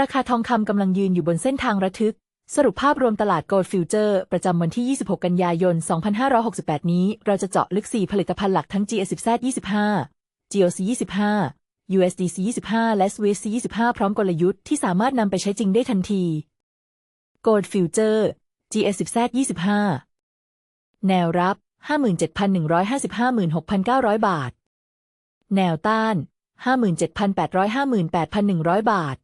ราคาทองคำกำลังยืนอยู่บนเส้นทางระทึก สรุปภาพรวมตลาด Gold Future ประจำวันที่ 26 กันยายน 2568 นี้ เราจะเจาะลึก 4 ผลิตภัณฑ์หลักทั้ง GS10Z 25 GOC 25 USDC 25 และ SWIFT 25 พร้อมกลยุทธ์ที่สามารถนำไปใช้จริงได้ทันที Gold Future GS10Z 25 แนวรับ 57,155,6,900 บาท แนวต้าน 57,858,100 บาท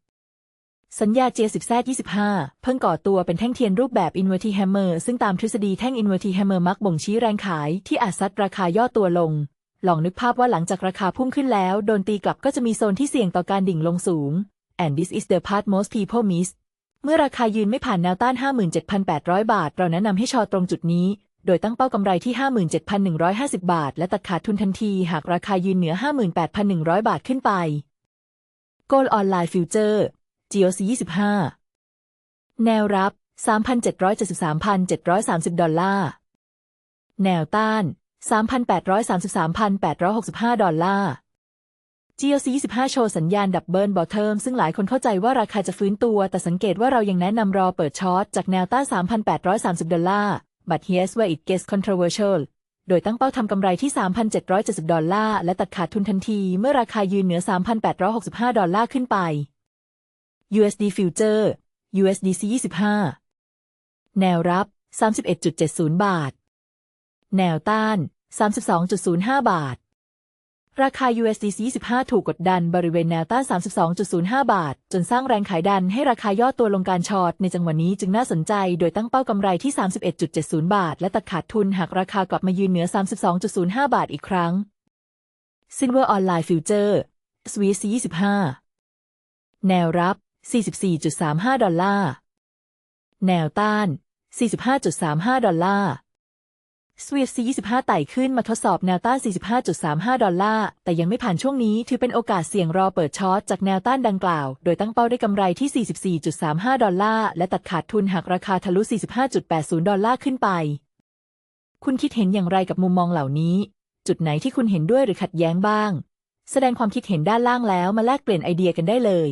สัญญา J10Z 25 เพิ่งก่อตัวเป็นแท่งเทียนรูปแบบ Inverted Hammer ซึ่งตามทฤษฎีแท่ง Inverted Hammer มักบ่งชี้แรงขายที่อาจซัดราคาย่อตัวลง ลองนึกภาพว่าหลังจากราคาพุ่งขึ้นแล้ว โดนตีกลับก็จะมีโซนที่เสี่ยงต่อการดิ่งลงสูง and this is the part most people miss เมื่อราคายืนไม่ผ่านแนวต้าน 57,800 บาท เราแนะนำให้ชอตรงจุดนี้ โดยตั้งเป้ากำไรที่ 57,150 บาท และตัดขาดทุนทันที หากราคายืนเหนือ 58,100 บาทขึ้นไป Gold Online Future GOC 25แนวรับ 3,773,730 ดอลลาร์ แนวต้าน 3,833,865 ดอลลาร์ GOC 25 โชว์สัญญาณดับเบิลบอทเทิมซึ่งหลายคนเข้าใจว่าราคาจะฟื้นตัว แต่สังเกตว่าเรายังแนะนำรอเปิดช็อตจากแนวต้าน 3,830 ดอลลาร์ but here's where it gets controversial โดยตั้งเป้าทำกำไรที่ 3,770 ดอลลาร์ และตัดขาดทุนทันทีเมื่อราคายืนเหนือ 3,865 ดอลลาร์ขึ้นไป USD Future USDC 25 แนวรับ 31.70 บาท แนวต้าน 32.05 บาท ราคา USDC 25 ถูกกดดันบริเวณแนวต้าน 32.05 บาท จนสร้างแรงขายดันให้ราคาย่อตัวลงการช็อตในจังหวะนี้จึงน่าสนใจ โดยตั้งเป้ากำไรที่ 31.70 บาท และตัดขาดทุนหากราคากลับมายืนเหนือ 32.05 บาทอีกครั้ง Silver Online Future SWC 25 แนวรับ 44.35 ดอลลาร์ แนวต้าน 45.35 ดอลลาร์ SWIFT C25 ไต่ขึ้นมาทดสอบแนวต้าน 45.35 ดอลลาร์ แต่ยังไม่ผ่านช่วงนี้ ถือเป็นโอกาสเสี่ยงรอเปิดช็อตจากแนวต้านดังกล่าว โดยตั้งเป้าได้กำไรที่ 44.35 ดอลลาร์ และตัดขาดทุนหากราคาทะลุ 45.80 ดอลลาร์ขึ้นไป คุณคิดเห็นอย่างไรกับมุมมองเหล่านี้ จุดไหนที่คุณเห็นด้วยหรือขัดแย้งบ้าง แสดงความคิดเห็นด้านล่างแล้วมาแลกเปลี่ยนไอเดียกันได้เลย